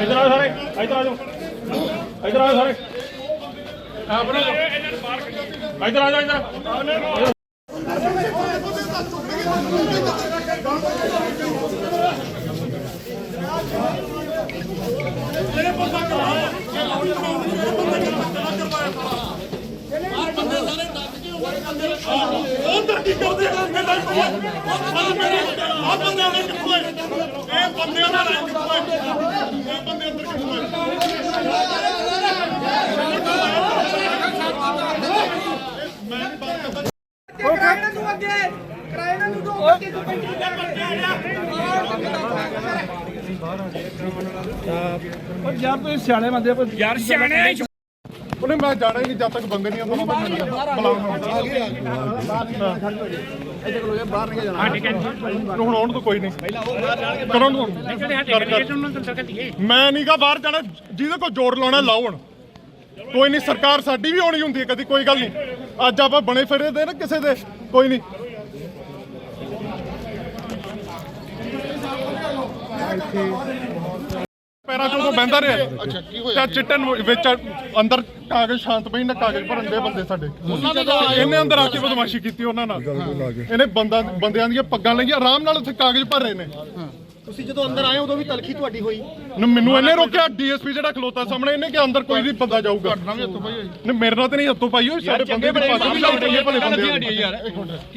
ਇੱਧਰ ਆ ਸਾਰੇ ਇੱਧਰ ਆ ਜਾਓ ਇੱਧਰ ਆ ਸਾਰੇ ਆਪਣਾ ਇੱਧਰ ਆ ਜਾ, ਇੱਧਰ ਉਧਰ ਕੀ ਕਰਦੇ ਆ ਮੇਰਾ ਕੋਲ ਆ ਮੇਰੇ ਆ ਬੰਦੇ ਨੇ ਕਿੱਥੋਂ ਆਏ? ਇਹ ਬੰਦਿਆਂ ਦਾ ਰੰਗ ਕਿੱਥੋਂ ਆਏ? ਇਹ ਬੰਦੇ ਅੰਦਰ ਕਿੱਥੋਂ ਆਏ? ਕਿਰਾਏ ਨੂੰ ਅੱਗੇ। ਕਿਰਾਏ ਨੂੰ ਦੋ ਅੱਗੇ ਤੂੰ ਪੈਂਤੀ ਯਾਰ ਤੁਸੀਂ ਸਿਆਣੇ ਬੰਦੇ ਪਰ ਯਾਰ ਸਿਆਣੇ ਉਹਨੇ ਮੈਂ ਜਾਣਾ ਹੀ ਨਹੀਂ ਜਦ ਤੱਕ ਬੰਦੇ ਨਹੀਂ ਆਉਂਦੇ ਮੈਂ ਬੁਲਾਉਂਗਾ ਹੁਣ ਆਉਣ ਤੋਂ ਕੋਈ ਨਹੀਂ। ਕਰੋ ਨੂੰ ਮੈਂ ਨਹੀਂਗਾ ਬਾਹਰ ਜਾਣਾ ਜਿਹਦੇ ਕੋਲ ਜੋੜ ਲਾਉਣਾ ਲਾਓ ਹੁਣ। ਕੋਈ ਨਹੀਂ ਸਰਕਾਰ ਸਾਡੀ ਵੀ ਹੋਣੀ ਹੁੰਦੀ ਹੈ ਕਦੀ ਕੋਈ ਗੱਲ ਨਹੀਂ। ਅੱਜ ਆਪਾਂ ਬਣੇ ਫਿਰੇ ਦੇ ਨਾ ਕਿਸੇ ਦੇ ਕੋਈ ਨਹੀਂ। ਪੈਰਾਂ ਚੋਂ ਤੋਂ ਬਹਿੰਦਾ ਰਿਹਾ। ਅੱਛਾ ਕੀ ਹੋਇਆ? ਚਿੱਟੇ ਨੂੰ ਵਿੱਚ ਅੰਦਰ ਕਾਗਜ਼ ਸ਼ਾਂਤ ਪਈ ਨਾ ਕਾਗਜ਼ ਭਰਨ ਦੇ ਬੰਦੇ ਸਾਡੇ। ਉਹਨਾਂ ਇਹਨੇ ਅੰਦਰ ਆ ਕੇ ਬਦਮਾਸ਼ੀ ਕੀਤੀ ਉਹਨਾਂ ਨਾਲ। ਇਹਨੇ ਬੰਦਾ ਬੰਦਿਆਂ ਦੀਆਂ ਪੱਗਾਂ ਲਈਆਂ ਆਰਾਮ ਨਾਲ ਉੱਥੇ ਕਾਗਜ਼ ਭਰ ਰਹੇ ਨੇ। ਤੁਸੀਂ ਜਦੋਂ ਅੰਦਰ ਆਏ ਉਦੋਂ ਵੀ ਤਲਖੀ ਤੁਹਾਡੀ ਹੋਈ। ਨ- ਮੈਨੂੰ ਇਹਨੇ ਰੋਕਿਆ ਡੀਐਸਪੀ ਜਿਹੜਾ ਖਲੋਤਾ ਸਾਹਮਣੇ ਇਹਨੇ ਕਿ ਅੰਦਰ ਕੋਈ ਵੀ ਬੰਦਾ ਜਾਊਗਾ। ਨਹੀਂ ਮੇਰੇ ਨਾਲ ਤੇ ਨਹੀਂ ਹੱਥੋਂ ਪਾਈ ਹੋਈ ਸਾਡੇ ਬੰਦੇ ਦੀ ਪੱਗ ਵੀ ਲਾਉਂਦੇ ਨੇ ਭਲੇ ਬੰਦੇ ਯਾਰ।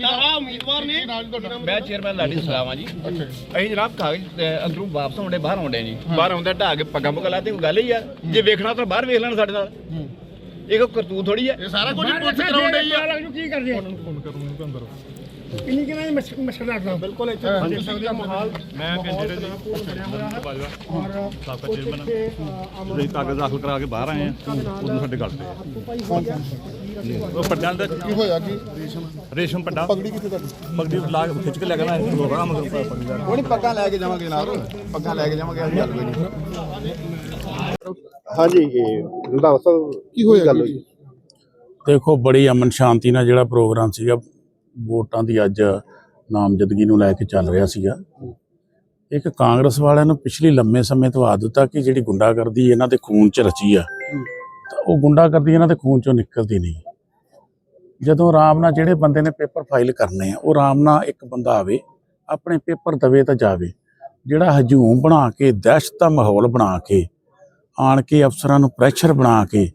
ਤਾਂ ਆ ਉਮੀਦਵਾਰ ਨੇ। ਮੈਂ ਚੇਅਰਮੈਨ ਲਾਡੀ ਸਲਾਮ ਆ ਜੀ। ਅਸੀਂ ਜਨਾਬ ਕਾਗਜ਼ ਅੰਦਰੋਂ ਵਾਪਸ ਆਉਂਦੇ ਬਾਹਰ ਆਉਂਦੇ ਜੀ ਬਾਹਰ ਆਉਂਦੇ ਢਾ ਕੇ ਪੱਗਾਂ ਪੁੱਗਾਂ ਲਾ ਤੇ ਕੋਈ ਗੱਲ ਹੀ ਯਾਰ ਜੇ ਵੇਖਣਾ ਤਾਂ ਬਾਹਰ ਵੇਖ ਲੈਣ ਸਾਡੇ ਨਾਲ। ਇਹ ਕੋਈ ਕਰਤੂਤ ਥੋੜੀ ਆ। ਇਹ ਸਾਰਾ ਕੁਝ ਪੁਲਿਸ ਕਰਾਉਂਦੇ ਹੀ ਕਿੰਨਾ ਮਸ਼ਕਲ ਲੱਗਦਾ ਬਿਲਕੁਲ ਇੱਥੇ ਤੁਸੀਂ ਕਾਗਜ਼ ਦਾਖਲ ਕਰਾ ਕੇ ਬਾਹਰ ਆਏ ਆ ਉਦੋਂ ਸਾਡੇ ਗੱਲ ਤੇ। ਉਹ ਪੱਡਾਂ ਦਾ ਕੀ ਹੋਇਆ ਕੀ? ਰੇਸ਼ਮ। ਪੱਡਾ ਪਗੜੀ ਕਿੱਥੇ ਤੁਹਾਡੀ? ਪਗੜੀ ਲਾ ਕੇ ਖਿੱਚ ਕੇ ਲੈ ਗਿਆ ਲੋਗਾ ਮਗਰ ਪਗੜੀ ਦਾ ਕੋਈ ਨਹੀਂ ਪੱਗਾਂ ਲੈ ਕੇ ਜਾਵਾਂਗੇ ਜਨਾਬ ਪੱਗਾਂ ਲੈ ਕੇ ਜਾਵਾਂਗੇ ਅੱਜ ਗੱਲ ਕੋਈ ਨਹੀਂ ਹਾਂਜੀ ਇਹ ਰੰਧਾਵਾ ਸਾਹਿਬ ਕੀ ਹੋਇਆ ਗੱਲ ਜੀ? ਹੋਈ? ਦੇਖੋ ਬੜੀ ਅਮਨ ਸ਼ਾਂਤੀ ਨਾਲ ਜਿਹੜਾ ਪ੍ਰੋਗਰਾਮ ਸੀਗਾ ਵੋਟਾਂ ਦੀ ਅੱਜ ਨਾਮਜ਼ਦਗੀ ਨੂੰ ਲੈ ਕੇ ਚੱਲ ਰਿਹਾ ਸੀਗਾ। ਇੱਕ ਕਾਂਗਰਸ ਵਾਲਿਆਂ ਨੂੰ ਪਿਛਲੀ ਲੰਮੇ ਸਮੇਂ ਤੋਂ ਆਦਤ ਆ ਕਿ ਜਿਹੜੀ ਗੁੰਡਾਗਰਦੀ ਇਹਨਾਂ ਦੇ ਖੂਨ 'ਚ ਰਚੀ ਆ, ਤਾਂ ਉਹ ਗੁੰਡਾਗਰਦੀ ਇਹਨਾਂ ਦੇ ਖੂਨ 'ਚੋਂ ਨਿਕਲਦੀ ਨਹੀਂ। ਜਦੋਂ ਆਰਾਮ ਨਾਲ ਜਿਹੜੇ ਬੰਦੇ ਨੇ ਪੇਪਰ ਫਾਈਲ ਕਰਨੇ ਆ, ਉਹ ਆਰਾਮ ਨਾਲ ਇੱਕ ਬੰਦਾ ਆਵੇ, ਆਪਣੇ ਪੇਪਰ ਦਵੇ ਤਾਂ ਜਾਵੇ, ਜਿਹੜਾ ਹਜੂਮ ਬਣਾ ਕੇ, ਦਹਿਸ਼ਤ ਦਾ ਮਾਹੌਲ ਬਣਾ ਕੇ, ਆਣ ਕੇ ਅਫਸਰਾਂ ਨੂੰ ਪ੍ਰੈਸ਼ਰ ਬਣਾ ਕੇ,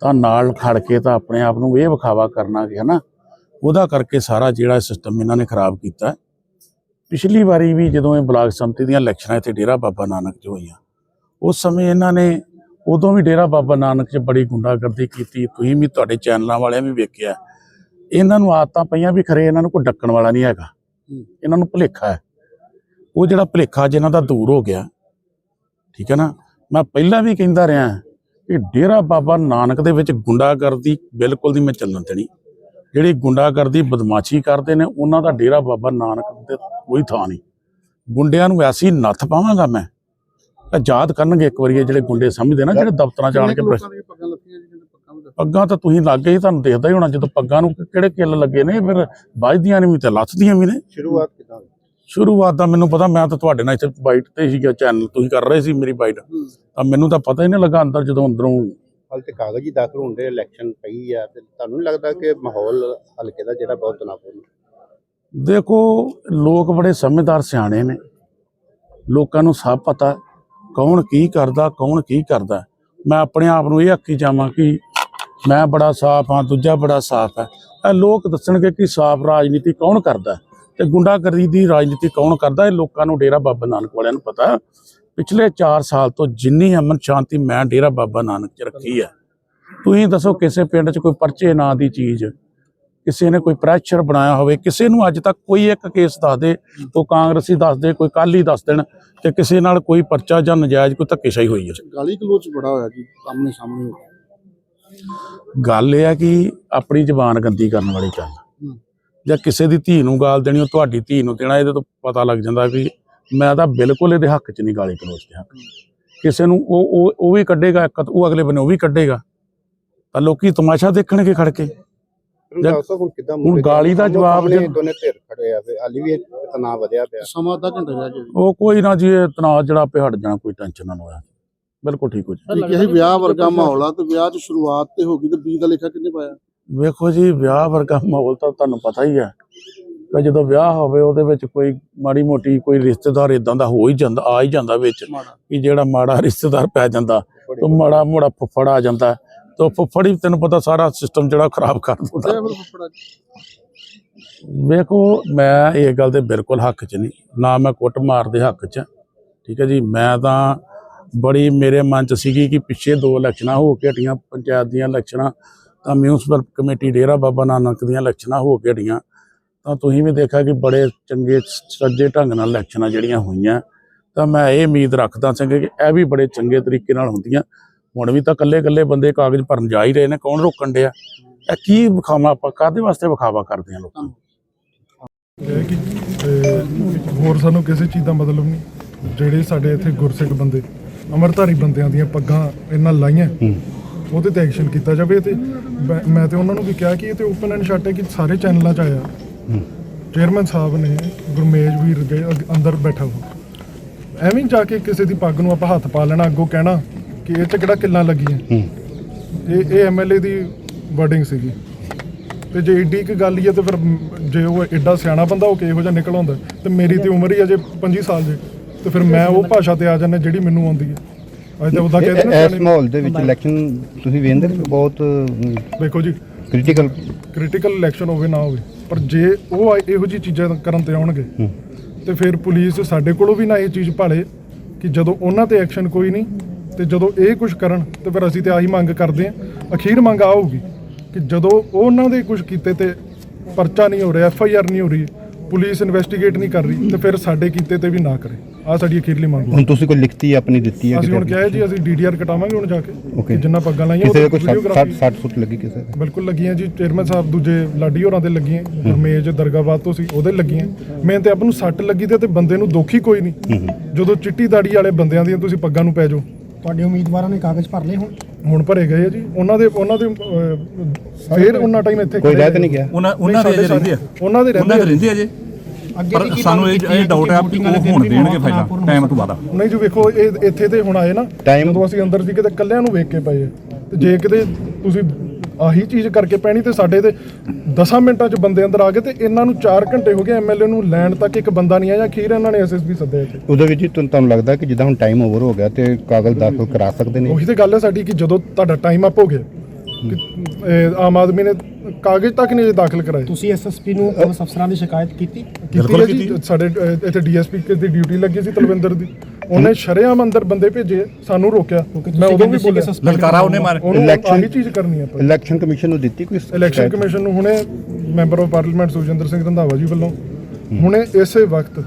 ਤਾਂ ਨਾਲ ਖੜ ਕੇ ਤਾਂ ਆਪਣੇ ਆਪ ਨੂੰ ਇਹ ਵਿਖਾਵਾ ਕਰਨਾ ਕਿ ਹਨਾ ਉਹਦਾ ਕਰਕੇ ਸਾਰਾ ਜਿਹੜਾ ਸਿਸਟਮ ਇਹਨਾਂ ਨੇ ਖਰਾਬ ਕੀਤਾ ਪਿਛਲੀ ਵਾਰੀ ਵੀ ਜਦੋਂ ਇਹ ਬਲਾਕ ਸੰਮਤੀ ਦੀਆਂ ਇਲੈਕਸ਼ਨਾਂ ਇੱਥੇ ਡੇਰਾ ਬਾਬਾ ਨਾਨਕ 'ਚ ਹੋਈਆਂ, ਉਸ ਸਮੇਂ ਇਹਨਾਂ ਨੇ ਉਦੋਂ ਵੀ ਡੇਰਾ ਬਾਬਾ ਨਾਨਕ 'ਚ ਬੜੀ ਗੁੰਡਾਗਰਦੀ ਕੀਤੀ। ਤੁਸੀਂ ਵੀ ਤੁਹਾਡੇ ਚੈਨਲਾਂ ਵਾਲਿਆਂ ਵੀ ਵੇਖਿਆ ਇਹਨਾਂ ਨੂੰ ਆਦਤਾਂ ਪਈਆਂ ਵੀ ਖਰੇ ਇਹਨਾਂ ਨੂੰ ਕੋਈ ਡੱਕਣ ਵਾਲਾ ਨਹੀਂ ਹੈਗਾ। ਇਹਨਾਂ ਨੂੰ ਭੁਲੇਖਾ ਹੈ। ਉਹ ਜਿਹੜਾ ਭੁਲੇਖਾ ਜਿਹਨਾਂ ਦਾ ਦੂਰ ਹੋ ਗਿਆ, ਠੀਕ ਹੈ ਨਾ? ਮੈਂ ਪਹਿਲਾਂ ਵੀ ਕਹਿੰਦਾ ਰਿਹਾ ਕਿ ਡੇਰਾ ਬਾਬਾ ਨਾਨਕ ਦੇ ਵਿੱਚ ਗੁੰਡਾਗਰਦੀ ਬਿਲਕੁਲ ਨਹੀਂ ਮੈਂ ਚੱਲਣ ਦੇਣੀ ਜਿਹੜੀ ਗੁੰਡਾਗਰਦੀ ਬਦਮਾਸ਼ੀ ਕਰਦੇ ਨੇ ਉਹਨਾਂ ਦਾ ਡੇਰਾ ਬਾਬਾ ਨਾਨਕ ਤੇ ਕੋਈ ਥਾਂ ਨਹੀਂ। ਗੁੰਡਿਆਂ ਨੂੰ ਐਸੀ ਨੱਥ ਪਾਵਾਂਗਾ ਮੈਂ ਯਾਦ ਕਰਨਗੇ ਇੱਕ ਵਾਰੀ ਜਿਹੜੇ ਗੁੰਡੇ ਸਮਝਦੇ ਨਾ ਜਿਹੜੇ ਦਫ਼ਤਰਾਂ ਆਣ ਕੇ ਪੱਗਾਂ ਤਾਂ ਤੁਸੀਂ ਲੱਗ ਗਏ ਤੁਹਾਨੂੰ ਦੇਖਦਾ ਹੀ ਹੋਣਾ ਜਦੋਂ ਪੱਗਾਂ ਨੂੰ ਕਿਹੜੇ ਕਿੱਲ ਲੱਗੇ ਨੇ ਫਿਰ ਵੱਜਦੀਆਂ ਨਹੀਂ ਵੀ ਤੇ ਲੱਥਦੀਆਂ ਵੀ ਨੇ। ਸ਼ੁਰੂਆਤ ਕਿਦਾਂ ਸ਼ੁਰੂਆਤ ਦਾ ਮੈਨੂੰ ਪਤਾ ਮੈਂ ਤਾਂ ਤੁਹਾਡੇ ਨਾਲ ਇੱਥੇ ਬਾਈਟ ਤੇ ਸੀਗਾ ਚੈਨਲ ਤੁਸੀਂ ਕਰ ਰਹੇ ਸੀ ਮੇਰੀ ਬਾਈਟ। ਤਾਂ ਮੈਨੂੰ ਤਾਂ ਪਤਾ ਹੀ ਨਹੀਂ ਲੱਗਾ ਅੰਦਰ ਜਦੋਂ ਅੰਦਰੋਂ ਹਾਲ ਤੇ ਕਾਗਜ਼ ਹੀ ਦਾਖਲ ਹੁੰਦੇ ਇਲੈਕਸ਼ਨ ਪਈ ਆ ਤੇ ਤੁਹਾਨੂੰ ਨਹੀਂ ਲੱਗਦਾ ਕਿ ਮਾਹੌਲ ਹਲਕੇ ਦਾ ਜਿਹੜਾ ਬਹੁਤ ਤਣਾਅਪੂਰਨ ਦੇਖੋ, ਲੋਕ ਬੜੇ ਸਮਝਦਾਰ ਸਿਆਣੇ ਨੇ। ਲੋਕਾਂ ਨੂੰ ਸਭ ਪਤਾ ਕੌਣ ਕੀ ਕਰਦਾ, ਕੌਣ ਕੀ ਕਰਦਾ। ਮੈਂ ਆਪਣੇ ਆਪ ਨੂੰ ਇਹ ਆਖੀ ਜਾਵਾਂ ਕਿ ਮੈਂ ਬੜਾ ਸਾਫ਼ ਹਾਂ, ਦੂਜਾ ਬੜਾ ਸਾਫ਼ ਹੈ। ਇਹ ਲੋਕ ਦੱਸਣਗੇ ਕਿ ਸਾਫ਼ ਰਾਜਨੀਤੀ ਕੌਣ ਕਰਦਾ ਤੇ ਗੁੰਡਾਗਰਦੀ ਦੀ ਰਾਜਨੀਤੀ ਕੌਣ ਕਰਦਾ ਇਹ ਲੋਕਾਂ ਨੂੰ ਡੇਰਾ ਬਾਬਾ ਨਾਨਕ ਵਾਲਿਆਂ ਨੂੰ ਪਤਾ। ਪਿਛਲੇ 4 ਸਾਲ ਤੋਂ ਜਿੰਨੀ ਅਮਨ ਸ਼ਾਂਤੀ ਮੈਂ ਡੇਰਾ ਬਾਬਾ ਨਾਨਕ 'ਚ ਰੱਖੀ ਹੈ ਤੁਸੀਂ ਦੱਸੋ ਕਿਸੇ ਪਿੰਡ 'ਚ ਕੋਈ ਪਰਚੇ ਨਾਂ ਦੀ ਚੀਜ਼ ਕਿਸੇ ਨੇ ਕੋਈ ਪ੍ਰੈਸ਼ਰ ਬਣਾਇਆ ਹੋਵੇ ਕਿਸੇ ਨੂੰ ਅੱਜ ਤੱਕ ਕੋਈ ਇੱਕ ਕੇਸ ਦੱਸ ਦੇ ਉਹ ਕਾਂਗਰਸੀ ਦੱਸ ਦੇ ਕੋਈ ਕਾਲੀ ਦੱਸ ਦੇਣ ਕਿ ਕਿਸੇ ਨਾਲ ਕੋਈ ਪਰਚਾ ਜਾਂ ਨਜਾਇਜ਼ ਕੋਈ ਧੱਕੇਸ਼ਾਹੀ ਹੋਈ ਹੈ ਗਾਲੀ ਗਲੋਚ ਬੜਾ ਹੋਇਆ ਜੀ ਸਾਹਮਣੇ ਸਾਹਮਣੇ ਗੱਲ ਇਹ ਹੈ ਕਿ ਆਪਣੀ ਜ਼ਬਾਨ ਗੰਦੀ ਕਰਨ ਵਾਲੀ ਗੱਲ ਜਾਂ ਕਿਸੇ ਦੀ ਧੀ ਨੂੰ ਗਾਲ ਦੇਣੀ ਉਹ ਤੁਹਾਡੀ ਧੀ ਨੂੰ ਦੇਣਾ ਇਹਦੇ ਤੋਂ ਪਤਾ ਲੱਗ ਜਾਂਦਾ ਵੀ ਮੈਂ ਤਾਂ ਬਿਲਕੁਲ ਇਹਦੇ ਹੱਕ 'ਚ ਨਹੀਂ ਗਾਲੀ ਗਲੋਚ ਦੇ ਹੱਕ ਕਿਸੇ ਨੂੰ ਉਹ ਉਹ ਉਹ ਵੀ ਕੱਢੇਗਾ ਇੱਕ ਉਹ ਅਗਲੇ ਬੰਨੇ ਉਹ ਵੀ ਕੱਢੇਗਾ। ਤਾਂ ਲੋਕੀ ਤਮਾਸ਼ਾ ਦੇਖਣਗੇ ਖੜ ਕੇ। ਜਾਂ- ਹੁਣ ਗਾਲੀ ਦਾ ਜਵਾਬ ਜਦੋਂ- ਦੋਨੇ ਧਿਰ ਖੜੇ ਆ ਫੇ ਹਾਲੀ ਵੀ ਤਣਾਅ ਵਧਿਆ ਪਿਆ। ਸਮਾਂ ਅੱਧਾ ਘੰਟਾ ਰਹਿ ਗਿਆ। ਉਹ ਕੋਈ ਨਾ ਜੀ ਇਹ ਤਣਾਅ ਜਿਹੜਾ ਆਪੇ ਹਟ ਜਾਣਾ ਕੋਈ ਟੈਨਸ਼ਨ ਨਾ ਹੋਇਆ ਬਿਲਕੁਲ ਠੀਕ ਹੋ ਜੀ। ਜੀ ਕਿ ਵਿਆਹ ਵਰਗਾ ਮਾਹੌਲ ਆ ਤੇ ਵਿਆਹ 'ਚ ਸ਼ੁਰੂਆਤ ਤੇ ਹੋ ਗਈ ਤੇ ਬੀ ਦਾ ਲੇਖਾ ਕਿੰਨੇ ਪਾਇਆ? ਵੇਖੋ ਜੀ ਵਿਆਹ ਵਰਗਾ ਮਾਹੌਲ ਤਾਂ ਤੁਹਾਨੂੰ ਪਤਾ ਹੀ ਹੈ ਕਿ ਜਦੋਂ ਵਿਆਹ ਹੋਵੇ ਉਹਦੇ ਵਿੱਚ ਕੋਈ ਮਾੜੀ ਮੋਟੀ ਕੋਈ ਰਿਸ਼ਤੇਦਾਰ ਇਦਾਂ ਦਾ ਹੋ ਹੀ ਜਾਂਦਾ ਆ ਹੀ ਜਾਂਦਾ ਵਿੱਚ ਕਿ ਜਿਹੜਾ ਮਾੜਾ ਰਿਸ਼ਤੇਦਾਰ ਪੈ ਜਾਂਦਾ ਤੇ ਮਾੜਾ ਮੋੜਾ ਫੁੱਫੜ ਆ ਜਾਂਦਾ। ਤੇ ਫੁੱਫੜ ਹੀ ਤੈਨੂੰ ਪਤਾ ਸਾਰਾ ਸਿਸਟਮ ਜਿਹੜਾ ਖਰਾਬ ਕਰ ਦਿੰਦਾ। ਤੇ ਵੇਖੋ ਮੈਂ ਇਹ ਗੱਲ ਦੇ ਬਿਲਕੁਲ ਹੱਕ 'ਚ ਨਹੀਂ। ਨਾ ਮੈਂ ਕੁੱਟ ਮਾਰ ਦੇ ਹੱਕ 'ਚ। ਠੀਕ ਹੈ ਜੀ ਮੈਂ ਤਾਂ ਬੜੀ ਮੇਰੇ ਮਨ 'ਚ ਸੀਗੀ ਕਿ ਪਿੱਛੇ ਦੋ ਇਲੈਕਸ਼ਨਾਂ ਹੋ ਕੇ ਹਟੀਆਂ ਪੰਚਾਇਤ ਦੀਆਂ ਇਲੈਕਸ਼ਨਾਂ ਤਾਂ ਮਿਊਨਿਸਪਲ ਕਮੇਟੀ ਡੇਰਾ ਬਾਬਾ ਨਾਨਕ ਦੀਆਂ ਇਲੈਕਸ਼ਨਾਂ ਹੋ ਕੇ ਹਟੀਆਂ। ਤਾਂ ਤੁਸੀਂ ਵੀ ਦੇਖਿਆ ਕਿ ਬੜੇ ਚੰਗੇ ਸੱਜੇ ਢੰਗ ਨਾਲ ਇਲੈਕਸ਼ਨਾਂ ਜਿਹੜੀਆਂ ਹੋਈਆਂ ਤਾਂ ਮੈਂ ਇਹ ਉਮੀਦ ਰੱਖਦਾ ਸੀ ਕਿ ਇਹ ਵੀ ਬੜੇ ਚੰਗੇ ਤਰੀਕੇ ਨਾਲ ਹੁੰਦੀਆਂ। ਹੁਣ ਵੀ ਤਾਂ ਕੱਲੇ ਕੱਲੇ ਬੰਦੇ ਕਾਗਜ਼ ਭਰਨ ਜਾ ਹੀ ਰਹੇ ਨੇ ਕੌਣ ਰੋਕਣ ਡਿਆ? ਇਹ ਕੀ ਵਿਖਾਵਾ ਆਪਾਂ ਕਾਦੇ ਵਾਸਤੇ ਵਿਖਾਵਾ ਕਰਦੇ ਆ ਲੋਕਾਂ? ਨੂੰ ਹੋਰ ਸਾਨੂੰ ਕਿਸੇ ਚੀਜ਼ ਦਾ ਮਤਲਬ ਨਹੀਂ। ਜਿਹੜੇ ਸਾਡੇ ਇੱਥੇ ਗੁਰਸਿੱਖ ਬੰਦੇ ਅਮਰਧਾਰੀ ਬੰਦਿਆਂ ਦੀਆਂ ਪੱਗਾਂ ਇਹਨਾਂ ਲਾਈਆਂ ਉਹਦੇ ਤੇ ਐਕਸ਼ਨ ਕੀਤਾ ਜਾਵੇ ਤੇ ਮੈਂ- ਮੈਂ ਤੇ ਉਹਨਾਂ ਨੂੰ ਵੀ ਕਿਹਾ ਕਿ ਇਹ ਤੇ ਓਪਨ ਐਂਡ ਸ਼ਟ ਹੈ ਕਿ ਸਾਰੇ ਚੈਨਲਾਂ 'ਚ ਆਇਆ। ਚੇਅਰਮੈਨ ਸਾਹਿਬ ਨੇ ਗੁਰਮੇਜ ਵੀਰ ਅਗ- ਅੰਦਰ ਬੈਠਾ ਹੋ ਐਵੇਂ ਹੀ ਜਾ ਕੇ ਕਿਸੇ ਦੀ ਪੱਗ ਨੂੰ ਆਪਾਂ ਹੱਥ ਪਾ ਲੈਣਾ ਅੱਗੋਂ ਕਹਿਣਾ ਕਿ ਇਹ 'ਚ ਕਿਹੜਾ ਕਿੱਲਾਂ ਲੱਗੀਆਂ। ਇਹ ਇਹ ਐਮਐਲਏ ਦੀ ਵਰਡਿੰਗ ਸੀਗੀ। ਤੇ ਜੇ ਏਡੀ ਕੁ ਗੱਲ ਹੀ ਹੈ ਤੇ ਫਿਰ ਮ- ਜੇ ਉਹ ਐਡਾ ਸਿਆਣਾ ਬੰਦਾ ਉਹ ਕਿਹੋ ਜਿਹਾ ਨਿਕਲ ਆਉਂਦਾ ਤੇ ਮੇਰੀ ਤੇ ਉਮਰ ਹੀ ਅਜੇ 25 ਸਾਲ ਦੀ ਤੇ ਫਿਰ ਮੈਂ ਉਹ ਭਾਸ਼ਾ ਤੇ ਆ ਜਾਂਦਾ ਜਿਹੜੀ ਮੈਨੂੰ ਆਉਂਦੀ ਹੈ ਅੱਜ ਤਾਂ ਉਹਦਾ ਕਹਿੰਦੇ ਨਾ ਇਸ ਸਿਆਣੇ- ਮਾਹੌਲ ਦੇ ਵਿੱਚ ਇਲੈਕਸ਼ਨ ਤੁਸੀਂ ਵੇਖਦੇ ਹੋ ਕਿ ਬਹੁਤ ਦੇਖੋ ਜੀ। ਕ੍ਰਿਟੀਕਲ ਕ੍ਰਿਟੀਕਲ ਇਲੈਕਸ਼ਨ ਹੋਵੇ ਨਾ ਹੋਵੇ। ਪਰ ਜੇ ਉਹ ਇਹੋ ਜੀ ਚੀਜ਼ਾਂ ਕਰਨ ਤੇ ਆਉਣਗੇ ਤੇ ਫਿਰ ਪੁਲਿਸ ਸਾਡੇ ਕੋਲੋਂ ਵੀ ਨਾ ਇਹ ਚੀਜ਼ ਭਾਲੇ ਕਿ ਜਦੋਂ ਉਹਨਾਂ ਤੇ ਐਕਸ਼ਨ ਕੋਈ ਨਹੀਂ ਤੇ ਜਦੋਂ ਇਹ ਕੁਝ ਕਰਨ ਤੇ ਫਿਰ ਅਸੀਂ ਤੇ ਆਹੀ ਮੰਗ ਕਰਦੇ ਆਂ ਅਖੀਰ ਮੰਗ ਆਊਗੀ ਕਿ ਜਦੋਂ ਉਹਨਾਂ ਦੇ ਕੁਝ ਕੀਤੇ ਤੇ ਪਰਚਾ ਨਹੀਂ ਹੋ ਰਿਹਾ ਐਫ ਆਈ ਆਰ ਨਹੀਂ ਹੋ ਰਹੀ ਪੁਲਿਸ ਇਨਵੈਸਟੀਗੇਟ ਨਹੀਂ ਕਰ ਰਹੀ ਤੇ ਫਿਰ ਸਾਡੇ ਕੀਤੇ ਤੇ ਵੀ ਨਾ ਕਰੇ। ਆ ਸਾਡੀ ਅਖੀਰਲੀ ਮੰਗ। ਹੁਣ ਤੁਸੀਂ ਕੋਈ ਲਿਖਤੀ ਆਪਣੀ ਦਿੱਤੀ ਹੈ ਅਸੀਂ ਹੁਣ ਕਿਹਾ ਹੈ ਜੀ ਅਸੀਂ ਡੀਡੀਆਰ ਕਟਾਵਾਂਗੇ ਹੁਣ ਜਾ ਕੇ ਜਿੰਨਾ ਪੱਗਾਂ ਲਾਈਆਂ ਕਿਸੇ ਦੇ ਕੋਈ 60 videography- 60 ਫੁੱਟ ਲੱਗੀ ਕਿਸੇ ਦੇ? ਬਿਲਕੁਲ ਲੱਗੀਆਂ ਜੀ ਚੇਅਰਮੈਨ ਸਾਹਿਬ ਦੂਜੇ ਲਾਡੀ ਹੋਰਾਂ ਦੇ ਲੱਗੀਆਂ ਗੁਰਮੇਜ ਦਰਗਾਬਾਦ ਤੋਂ ਸੀ ਉਹਦੇ ਲੱਗੀਆਂ। ਮੈਂ ਤੇ ਆਪ ਨੂੰ ਸੱਟ ਲੱਗੀ ਤੇ ਤੇ ਬੰਦੇ ਨੂੰ ਦੁੱਖ ਹੀ ਕੋਈ ਨਹੀਂ। ਜਦੋਂ ਚਿੱਟੀ ਦਾੜੀ ਵਾਲੇ ਬੰਦਿਆਂ ਦੀਆਂ ਤੁਸੀਂ ਪੱਗਾਂ ਨੂੰ ਪੈ ਜਾਓ। ਤੁਹਾਡੇ ਉਮੀਦਵਾਰਾਂ ਨੇ ਕਾਗਜ਼ ਭਰ ਲਏ ਹੁਣ? ਹੁਣ ਭਰੇ ਗਏ ਆ ਜੀ ਉਹਨਾਂ ਦੇ ਉਹਨਾਂ ਦੇ ਫੇਰ ਉਹਨਾਂ ਟਾਈਮ ਇੱਥੇ ਕੋਈ ਰਹਿ ਤਾਂ ਨਹੀਂ ਗਿਆ? ਉਹਨਾਂ ਉਹਨਾਂ ਦੇ ਰਹਿੰਦੇ ਆ। ਉਹਨਾਂ ਦੇ ਰਹਿੰਦੇ ਦੇ ਆ ਜੇ। ਪਰ ਸਾਨੂੰ ਇਹ ਇਹ ਡਾਊਟ ਆ ਕਿ ਉਹ ਹੁਣ ਦੇਣਗੇ ਪਹਿਲਾਂ ਟਾਈਮ ਤੋਂ ਬਾਅਦ ਆ। ਨਹੀਂ ਜੀ ਵੇਖੋ ਇਹ ਇੱਥੇ ਤੇ ਹੁਣ ਆਏ ਨਾ Time- ਜਦੋਂ ਅਸੀਂ ਅੰਦਰ ਸੀ ਕਿਤੇ ਕੱਲਿਆਂ ਨੂੰ ਵੇਖ ਕੇ ਪਏ ਆ। ਤੇ ਜੇ ਕਿਤੇ ਤੁਸੀਂ ਆਹੀ ਚੀਜ਼ ਕਰਕੇ ਪੈਣੀ ਤੇ ਸਾਡੇ ਤੇ 10 ਮਿੰਟਾਂ 'ਚ ਬੰਦੇ ਅੰਦਰ ਆ ਗਏ ਤੇ ਇਹਨਾਂ ਨੂੰ 4 ਘੰਟੇ ਹੋ ਗਏ ਐਮਐਲਏ ਨੂੰ ਲੈਣ ਤੱਕ ਇੱਕ ਬੰਦਾ ਨਹੀਂ ਆਇਆ ਅਖੀਰ ਇਹਨਾਂ ਨੇ ਐਸਐਸਪੀ ਸੱਦਿਆ ਇੱਥੇ ਉਹਦੇ ਵਿੱਚ ਹੀ ਤੁਹਾਨੂੰ ਤੁਹਾਨੂੰ ਲੱਗਦਾ ਕਿ ਜਿੱਦਾਂ ਹੁਣ ਟਾਈਮ ਓਵਰ ਹੋ ਗਿਆ ਤੇ ਕਾਗਜ਼ ਦਾਖਲ ਕਰਾ ਸਕਦੇ ਨੇ ਉਹੀ ਤੇ ਗੱਲ ਹੈ ਸਾਡੀ ਕਿ ਜਦੋਂ ਤੁਹਾਡਾ ਟਾਈਮ ਅਪ ਹੋ ਗਿਆ ਕਿ, ਇਹ ਆਮ ਆਦਮੀ ਨੇ ਕਾਗਜ਼ ਤੱਕ ਨਹੀਂ ਦਾਖਲ ਕਰਾਏ। ਤੁਸੀਂ ਐਸਐਸਪੀ ਨੂੰ ਪੁਲਿਸ ਅਫਸਰਾਂ ਦੀ ਸ਼ਿਕਾਇਤ ਕੀਤੀ? ਕੀਤੀ ਹੈ ਜੀ। ਸਾਡੇ ਇੱਥੇ ਡੀਐਸਪੀ ਦੀ ਡਿਊਟੀ ਲੱਗੀ ਸੀ ਤਲਵਿੰਦਰ ਦੀ। ਉਹਨੇ ਸ਼ਰੇਆਮ ਅੰਦਰ ਬੰਦੇ ਭੇਜੇ ਸਾਨੂੰ ਰੋਕਿਆ। ਮੈਂ ਉਦੋਂ ਵੀ ਬੋਲਿਆ। ਲਲਕਾਰਾ ਉਹਨੇ ਮਾਰ ਉਹਨੂੰ Election- ਆਹੀ ਚੀਜ਼ ਕਰਨੀ ਆਪਾਂ ਇਲੈਕਸ਼ਨ ਕਮਿਸ਼ਨ ਨੂੰ ਦਿੱਤੀ ਕੋਈ ਇਲੈਕਸ਼ਨ ਸ਼ਿਕਾਇਤ? ਕਮਿਸ਼ਨ ਨੂੰ ਹੁਣੇ member of parliament Sukhjinder Singh Randhawa ji ਵੱਲੋਂ। ਹੁਣੇ ਇਸੇ ਵਕਤ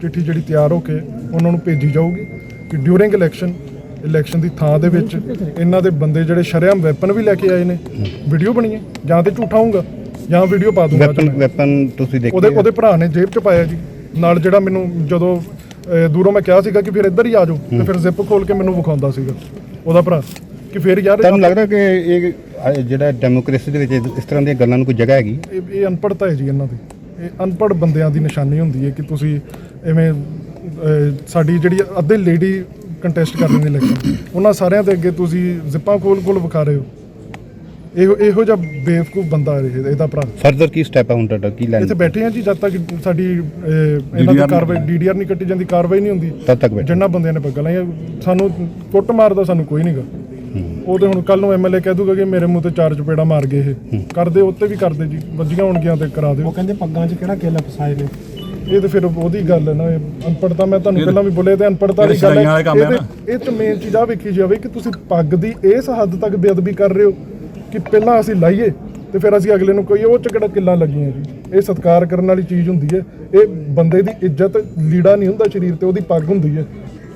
ਚਿੱਠੀ ਜਿਹੜੀ ਤਿਆਰ ਹੋ ਕੇ ਉਹਨਾਂ ਨੂੰ ਭੇਜੀ ਜਾਊਗੀ ਕਿ ਡਿਊਰਿੰਗ ਇਲੈਕਸ਼ਨ ਇਲੈਕਸ਼ਨ ਦੀ ਥਾਂ ਦੇ ਵਿੱਚ ਇਹਨਾਂ ਦੇ ਬੰਦੇ ਜਿਹੜੇ ਸ਼ਰੇਆਮ ਵੈਪਨ ਵੀ ਲੈ ਕੇ ਆਏ ਨੇ। ਵੀਡੀਓ ਬਣੀ ਹੈ ਜਾਂ ਤੇ ਝੂਠਾ ਹੋਊਗਾ ਜਾਂ ਵੀਡੀਓ ਪਾ ਦੂੰਗਾ ਵੈਪਨ ਵੈਪਨ ਤੁਸੀਂ ਦੇਖੀ ਉਹਦੇ? ਉਹਦੇ ਭਰਾ ਨੇ ਜੇਬ 'ਚ ਪਾਇਆ ਜੀ। ਨਾਲ ਜਿਹੜਾ ਮੈਨੂੰ ਜਦੋਂ ਦੂਰੋਂ ਮੈਂ ਕਿਹਾ ਸੀਗਾ ਕਿ ਫਿਰ ਇੱਧਰ ਹੀ ਆ ਜਾਓ ਤੇ ਫਿਰ ਜ਼ਿਪ ਖੋਲ ਕੇ ਮੈਨੂੰ ਵਿਖਾਉਂਦਾ ਸੀਗਾ। ਉਹਦਾ ਭਰਾ ਕਿ ਫਿਰ ਯਾਰ ਤੁਹਾਨੂੰ ਲੱਗਦਾ ਕਿ ਇਹ ਜਿਹੜਾ ਡੈਮੋਕ੍ਰੇਸੀ ਦੇ ਵਿੱਚ ਇਸ ਤਰ੍ਹਾਂ ਦੀਆਂ ਗੱਲਾਂ ਨੂੰ ਕੋਈ ਜਗ੍ਹਾ ਹੈਗੀ? ਇਹ ਅਨਪੜ੍ਹਤਾ ਹੈ ਜੀ ਇਹਨਾਂ ਦੀ। ਇਹ ਅਨਪੜ੍ਹ ਬੰਦਿਆਂ ਦੀ ਨਿਸ਼ਾਨੀ ਹੁੰਦੀ ਹੈ ਕਿ ਤੁਸੀਂ ਐਵੇਂ ਸਾਡੀ ਜਿਹੜੀ ਅੱਧੇ ਲੇਡੀ ਕੰਟੈਸਟ ਕਰ ਰਹੇ ਨੇ ਇਲੈਕਸ਼ਨ ਉਹਨਾਂ ਸਾਰਿਆਂ ਦੇ ਅੱਗੇ ਤੁਸੀਂ ਜ਼ਿੱਪਾਂ ਖੋਲ ਖੋਲ ਵਿਖਾ ਰਹੇ ਹੋ। ਇਹੋ ਇਹੋ ਜਿਹਾ ਬੇਵਕੂਫ ਬੰਦਾ ਇਹ- ਇਹਦਾ ਭਰਾ। ਫਰਦਰ ਕੀ ਸਟੈਪ ਹੈ ਹੁਣ ਤੁਹਾਡਾ? ਕੀ ਲੈਣ ਇੱਥੇ ਬੈਠੇ ਆ ਜੀ ਜਦ ਤੱਕ ਸਾਡੀ ਇਹਨਾਂ ਦੀ ਕਾਰਵਾਈ ਡੀਡੀਆਰ ਨਹੀਂ ਕੱਟੀ ਜਾਂਦੀ ਕਾਰਵਾਈ ਨਹੀਂ ਹੁੰਦੀ। ਤਦ ਤੱਕ ਬੈਠੇ। ਜਿੰਨਾ ਬੰਦਿਆਂ ਨੇ ਪੱਗਾਂ ਲਾਈਆਂ ਸਾਨੂੰ ਕੁੱਟ ਮਾਰਦਾ ਸਾਨੂੰ ਕੋਈ ਨਹੀਂਗਾ ਉਹ ਤੇ ਹੁਣ ਕੱਲ ਨੂੰ ਐਮਐਲਏ ਕਹਿ ਦੂਗਾ ਕਿ ਮੇਰੇ ਮੂੰਹ ਤੇ ਚਾਰ ਚਪੇੜਾ ਮਾਰ ਗਏ ਇਹ। ਕਰਦੇ ਉੱਤੇ ਵੀ ਕਰਦੇ ਜੀ ਵੱਜੀਆਂ ਹੋਣਗੀਆਂ ਤੇ ਕਰਾ ਦਿਓ। ਉਹ ਕਹਿੰਦੇ ਪੱਗਾਂ 'ਚ ਕਿਹੜਾ ਕਿੱਲ ਫਸਾਏ ਨੇ? ਇਹ ਤੇ ਫਿਰ ਉਹਦੀ ਗੱਲ ਹੈ ਨਾ ਇਹ ਅਨਪੜਤਾ ਮੈਂ ਤੁਹਾਨੂੰ ਪਹਿਲਾਂ ਵੀ ਬੋਲੇ ਤੇ ਅਨਪੜਤਾ ਦੀ ਇਹ ਗੱਲ ਹੈ। ਇਹ ਚ ਮੇਨ ਚੀਜ਼ ਆ ਵੇਖੀ ਜਾਵੇ ਕਿ ਤੁਸੀਂ ਪੱਗ ਦੀ ਇਸ ਹੱਦ ਤੱਕ ਬੇਅਦਬੀ ਕਰ ਰਹੇ ਹੋ ਕਿ ਪਹਿਲਾਂ ਅਸੀਂ ਲਾਈਏ ਤੇ ਫਿਰ ਅਸੀਂ ਅਗਲੇ ਨੂੰ ਕੋਈ ਉਹ ਚ ਕਿਹੜਾ ਕਿੱਲਾਂ ਲੱਗੀਆਂ ਜੀ। ਇਹ ਸਤਿਕਾਰ ਕਰਨ ਵਾਲੀ ਚੀਜ਼ ਹੁੰਦੀ ਹੈ। ਇਹ ਬੰਦੇ ਦੀ ਇੱਜ਼ਤ ਲੀੜਾ ਨਹੀਂ ਹੁੰਦਾ ਸਰੀਰ ਤੇ ਉਹਦੀ ਪੱਗ ਹੁੰਦੀ ਹੈ।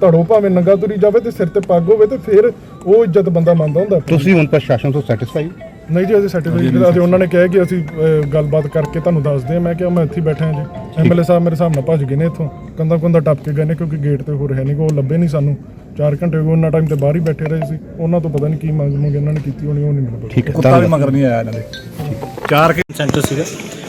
ਧੜੋ ਭਾਵੇਂ ਨੰਗਾ ਤੁਰੀ ਜਾਵੇ ਤੇ ਸਿਰ ਤੇ ਪੱਗ ਹੋਵੇ ਤੇ ਫਿਰ ਉਹ ਇੱਜ਼ਤ ਬੰਦਾ ਮੰਨਦਾ ਹੁੰਦਾ। ਤੁਸੀਂ ਹੁਣ ਪ੍ਰਸ਼ਾਸਨ ਤੋਂ ਸੈਟੀਸਫਾਈ ਨਹੀਂ ਜੀ ਅਸੀਂ ਸਰਟੀਫਿਕੇਟ ਅਸੀਂ ਉਹਨਾਂ ਨੇ ਕਿਹਾ ਕਿ ਅਸੀਂ ਅਹ, ਗੱਲਬਾਤ ਕਰਕੇ ਤੁਹਾਨੂੰ ਦੱਸਦੇ ਹਾਂ। ਮੈਂ ਕਿਹਾ ਮੈਂ ਇੱਥੇ ਹੀ ਬੈਠਾ ਹਾਂ ਜੀ। ਐਮਐਲਏ ਸਾਹਿਬ ਮੇਰੇ ਹਿਸਾਬ ਨਾਲ ਭੱਜ ਗਏ ਨੇ ਇੱਥੋਂ। ਕੰਦਾ ਕੰਦਾ ਟੱਪ ਕੇ ਗਏ ਨੇ ਕਿਉਂਕਿ ਗੇਟ ਤੇ ਹੋਰ ਹੈ ਨਹੀਂ ਕੋ ਉਹ ਲੱਭੇ ਨਹੀਂ ਸਾਨੂੰ। 4 ਘੰਟੇ ਹੋ ਗਏ ਉਹਨਾਂ ਟਾਈਮ ਤੇ ਬਾਹਰ ਹੀ ਬੈਠੇ ਰਹੇ ਸੀ। ਉਹਨਾਂ ਤੋਂ ਪਤਾ ਨਹੀਂ ਕੀ ਮੰਗ ਮੰਗ ਇਹਨਾਂ ਨੇ ਕੀਤੀ ਹੋਣੀ ਉਹ ਨਹੀਂ ਮੈਨੂੰ ਪਤਾ ਠੀਕ ਹੈ ਕੁੱਤਾ ਵੀ ਮਗਰ ਨਹੀਂ ਆਇਆ ਇਹਨਾਂ ਦੇ। ਚਾਰ ਕੇ ਸੈਂਟਰ ਸੀਗਾ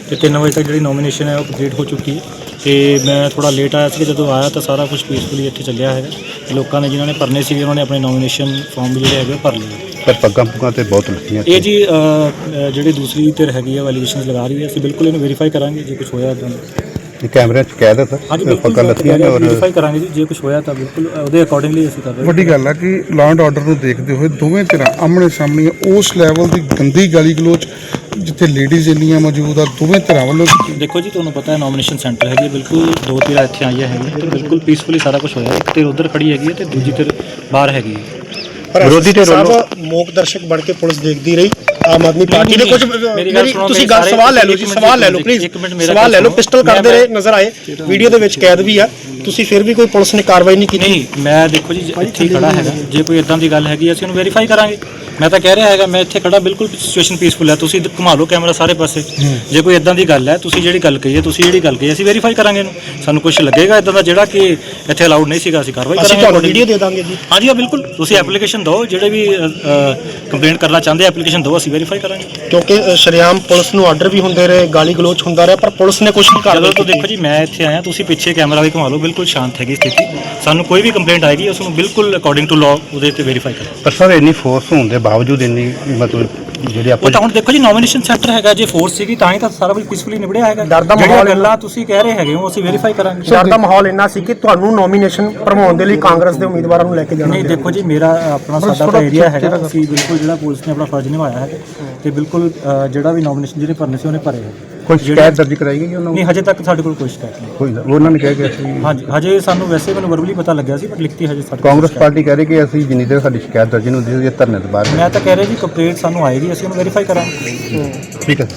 ਤੇ 3 ਵਜੇ ਤੱਕ ਜਿਹੜੀ ਨੋਮੀਨੇਸ਼ਨ ਹੈ ਉਹ ਕੰਪਲੀਟ ਹੋ ਚੁੱਕੀ ਹੈ। ਤੇ ਮੈਂ ਥੋੜਾ ਲੇਟ ਆਇਆ ਸੀ ਜਦੋਂ ਆਇਆ ਤਾਂ ਸਾਰਾ ਕੁਝ ਪੀਸਫੁਲੀ ਇੱਥੇ ਚੱਲਿਆ ਹੈਗਾ। ਤੇ ਲੋਕਾਂ ਨੇ ਜਿਨ੍ਹਾਂ ਨੇ ਭਰਨੇ ਸੀਗੇ ਉਹਨਾਂ ਨੇ ਆਪਣੇ ਨੋਮੀਨੇਸ਼ਨ ਫਾਰਮ ਵੀ ਜਿਹੜੇ ਹੈਗੇ ਉਹ ਭਰ ਲਏ। ਪਰ ਪੱਗਾਂ ਪੁੱਗਾਂ ਤੇ ਬਹੁਤ ਲੱਗੀਆਂ ਇਹ ਜੀ ਅ, ਅ, ਜਿਹੜੀ ਦੂਸਰੀ ਧਿਰ ਹੈਗੀ ਹੈ ਵੈਲੀਡੇਸ਼ਨਸ ਲਗਾ ਰਹੀ ਹੈ ਅਸੀਂ ਬਿਲਕੁਲ ਇਹਨੂੰ ਵੈਰੀਫਾਈ ਕਰਾਂਗੇ ਜੇ ਕੁਝ ਹੋਇਆ ਤਾਂ। ਇਹ ਕੈਮਰੇ 'ਚ ਕੈਦ ਹੈ ਸਰ ਪੱਗਾਂ ਲੱਗੀਆਂ ਨੇ ਔਰ ਵੈਰੀਫਾਈ ਕਰਾਂਗੇ ਜੀ ਜੇ ਕੁਝ ਹੋਇਆ ਤਾਂ ਬਿਲਕੁਲ ਉਹਦੇ ਅਕੋਰਡਿੰਗਲੀ ਅਸੀਂ ਕਰ ਰਹੇ ਹਾਂ। ਵੱਡੀ ਗੱਲ ਆ ਕਿ ਲਾਅ ਐਂਡ ਆਰਡਰ ਨੂੰ ਦੇਖਦੇ ਹੋਏ ਦੋਵੇਂ ਧਿਰਾਂ ਆਮਣੇ ਸਾਹਮਣੇ ਉਸ ਲੈਵਲ ਦੀ ਗੰਦੀ ਗਾਲੀ ਗਲੋਚ ਜਿੱਥੇ ਲੇਡੀਜ਼ ਇੰਨੀਆਂ ਮੌਜੂਦ ਆ ਦੋਵੇਂ ਧਿਰਾਂ ਵੱਲੋਂ ਦੇਖੋ ਜੀ ਤੁਹਾਨੂੰ ਪਤਾ ਹੈ ਨੋਮੀਨੇਸ਼ਨ ਸੈਂਟਰ ਹੈਗੀ ਹੈ, ਬਿਲਕੁਲ ਦੋ ਧਿਰਾਂ ਇੱਥੇ ਆਈਆਂ ਹੈਗੀਆਂ ਤੇ ਬਿਲਕੁਲ ਪੀਸਫੁਲੀ ਸਾਰਾ ਕੁਝ ਹੋਇਆ ਇੱਕ ਧਿਰ ਉਧਰ ਖੜੀ ਹੈਗੀ ਹੈ ਤੇ ਦੂਜੀ ਧਿਰ ਬਾਹਰ ਹੈਗੀ ਹੈ। ਵਿਰੋਧੀ ਧਿਰ ਵੱਲੋਂ ਸਾਹਿਬ ਮੋਕ ਦਰਸ਼ਕ ਬਣ ਕੇ ਪੁਲਿਸ ਦੇਖਦੀ ਰਹੀ ਆਮ ਆਦਮੀ ਪਾਰਟੀ ਨੇ ਕੁਝ ਮੇਰੀ ਤੁਸੀਂ ਗੱਲ ਸਵਾਲ ਲੈ ਲਓ ਜੀ ਸਵਾਲ ਲੈ ਲਓ ਇੱਕ ਪਲੀਜ਼ ਮਿੰਟ ਮੇਰਾ ਸਵਾਲ ਲੈ ਲਓ। ਪਿਸਟਲ ਕਰਦੇ ਰਹੇ ਨਜ਼ਰ ਆਏ। ਵੀਡੀਓ ਦੇ ਵਿੱਚ ਕੈਦ ਵੀ ਆ। ਤੁਸੀਂ ਫਿਰ ਵੀ ਕੋਈ ਪੁਲਿਸ ਨੇ ਕਾਰਵਾਈ ਨਹੀਂ ਕੀਤੀ। ਨਹੀਂ ਮੈਂ ਦੇਖੋ ਜੀ ਇੱਥੇ ਖੜਾ ਹੈਗਾ। ਜੇ ਕੋਈ ਇਦਾਂ ਦੀ ਗੱਲ ਹੈਗੀ ਅਸੀਂ ਉਹਨੂੰ ਵੈਰੀਫਾਈ ਕਰਾਂਗੇ। ਮੈਂ ਤਾਂ ਕਹਿ ਰਿਹਾ ਹੈਗਾ ਮੈਂ ਇੱਥੇ ਖੜਾ ਬਿਲਕੁਲ ਸਿਚੁਏਸ਼ਨ ਪੀਸਫੁਲ ਹੈ। ਤੁਸੀਂ ਘੁਮਾ ਲਓ ਕੈਮਰਾ ਸਾਰੇ ਪਾਸੇ। ਜੇ ਕੋਈ ਇਦਾਂ ਦੀ ਗੱਲ ਹੈ ਤੁਸੀਂ ਜਿਹੜੀ ਗੱਲ ਕਹੀ ਹੈ ਤੁਸੀਂ ਜਿਹੜੀ ਗੱਲ ਕਹੀ ਹੈ, ਅਸੀਂ ਵੈਰੀਫਾਈ ਕਰਾਂਗੇ ਇਹਨੂੰ। ਸਾਨੂੰ ਕੁਝ ਲੱਗੇਗਾ ਇਦਾਂ ਦਾ ਜਿਹੜਾ ਕਿ ਇੱਥੇ ਅਲਾਉਡ ਨਹੀਂ ਸੀਗਾ ਅਸੀਂ ਕਾਰਵਾਈ ਅਸੀਂ ਕਰਾਂਗੇ ਤੁਹਾਨੂੰ। ਵੀਡੀਓ ਦੇ ਦਾਂਗੇ ਜੀ। ਹਾਂਜੀ ਹਾਂ ਬਿਲਕੁਲ। ਤੁਸੀਂ ਐਪਲੀਕੇਸ਼ਨ ਦਿਓ ਜਿਹੜੇ ਵੀ ਕੰਪਲੇਂਟ ਕਰਨਾ ਚਾਹੁੰਦੇ ਐਪਲੀਕੇਸ਼ਨ ਦਿਓ ਅਸੀਂ ਵੈਰੀਫਾਈ ਕਰਾਂਗੇ। ਕਿਉਂਕਿ ਸ਼ਰੇਆਮ ਪੁਲਿਸ ਨੂੰ ਆਰਡਰ ਵੀ ਹੁੰਦੇ ਰਹੇ ਗਾਲੀ ਗਲੋਚ ਹੁੰਦਾ ਰਿਹਾ ਪਰ ਪੁਲਿਸ ਨੇ ਕੁਝ ਨਹੀਂ ਤੋਂ ਕੀਤੀ। ਦੇਖੋ ਜੀ ਮੈਂ ਇੱਥੇ ਆਇਆ ਤੁਸੀਂ ਪਿੱਛੇ ਕੈਮਰਾ ਵੀ ਘੁਮਾ ਲਓ ਬਿਲਕੁਲ ਸ਼ਾਂਤ ਹੈਗੀ ਸਥਿਤੀ। ਸਾਨੂੰ ਕੋਈ ਵੀ ਕੰਪਲੇਂਟ ਆਏਗੀ ਉਸ ਨੂੰ ਬਿਲਕੁਲ ਅਕੋਰਡਿੰਗ ਟੂ ਲਾਅ ਉਹਦੇ ਤੇ ਵੈਰੀਫਾਈ ਕਰਾਂਗੇ। ਪਰ ਸਰ ਇੰਨੀ ਫੋਰਸ ਹੋਣ ਦੇ ਬਾਵਜੂਦ ਇੰਨੀ ਮਤਲਬ ਜਿਹੜੇ ਉਹ ਆਪਾਂ ਤਾਂ ਹੁਣ ਦੇਖੋ ਜੀ ਨੋਮੀਨੇਸ਼ਨ ਸੈਂਟਰ ਹੈਗਾ ਜੇ ਫੋਰਸ ਸੀਗੀ ਤਾਂ ਹੀ ਤਾਂ ਸਾਰਾ ਕੁਝ ਪੀਸਫੁਲੀ ਨਿਬੜਿਆ ਹੈਗਾ। ਡਰ ਦਾ ਜਿਹੜੀਆਂ ਮਾਹੌਲ ਗੱਲਾਂ ਤੁਸੀਂ ਕਹਿ ਰਹੇ ਹੈਗੇ ਹੋ ਅਸੀਂ ਵੈਰੀਫਾਈ ਕਰਾਂਗੇ। ਡਰ ਦਾ ਮਾਹੌਲ ਇੰਨਾ ਸੀ ਕਿ ਤੁਹਾਨੂੰ ਨੋਮੀਨੇਸ਼ਨ ਭਰਵਾਉਣ ਦੇ ਲਈ ਕਾਂਗਰਸ ਦੇ ਉਮੀਦਵਾਰਾਂ ਨੂੰ ਲੈ ਕੇ ਜਾਣਾ ਨਹੀਂ ਦੇਖੋ ਜੀ ਮੇਰਾ ਆਪਣਾ ਸਾਡਾ ਤਾਂ ਏਰੀਆ ਹੈਗਾ। ਅਸੀਂ ਬਿਲਕੁਲ ਜਿਹੜਾ ਪੁਲਿਸ ਨੇ ਆਪਣਾ ਫਰਜ਼ ਨਿਭਾਇਆ ਹੈ ਤੇ ਬਿਲਕੁਲ ਅ, ਜਿਹੜਾ ਵੀ ਨੋਮੀਨੇਸ਼ਨ ਜਿਹੜੇ ਭਰਨੇ ਸੀ ਉਹਨੇ ਭਰੇ ਹੈ ਕੋਈ ਸ਼ਿਕਾਇਤ ਦਰਜ ਕਰਾਈ ਗਈ ਉਹਨਾਂ ਨੂੰ ਨਹੀਂ ਹਜੇ ਤੱਕ ਸਾਡੇ ਕੋਲ ਕੋਈ ਸ਼ਿਕਾਇਤ ਨਹੀਂ। ਕੋਈ ਨਾ, ਉਹਨਾਂ ਨੇ ਕਿਹਾ ਕਿ ਅਸੀਂ ਹਾਂਜੀ ਹਜੇ ਸਾਨੂੰ ਵੈਸੇ ਮੈਨੂੰ ਵਰਬਲੀ ਪਤਾ ਲੱਗਿਆ ਸੀ ਬਟ ਲਿਖਤੀ ਹਜੇ ਸਾਡੇ ਕੋਲ ਕਾਂਗਰਸ ਸ਼ਿਕਾਇਤ ਪਾਰਟੀ ਕਹਿ ਰਹੀ ਕਿ ਅਸੀਂ ਜਿੰਨੀ ਦੇਰ ਸਾਡੀ ਸ਼ਿਕਾਇਤ ਦਰਜ ਨਹੀਂ ਹੁੰਦੀ ਇਹ ਧਰਨੇ ਤੋਂ ਬਾਅਦ ਮੈਂ ਤਾਂ ਕਹਿ ਰਿਹਾ ਜੀ ਕੰਪਲੇਂਟ ਸਾਨੂੰ ਆਏਗੀ ਅਸੀਂ ਉਹਨੂੰ ਵੈਰੀਫਾਈ ਕਰਾਂਗੇ। ਠੀਕ ਹੈ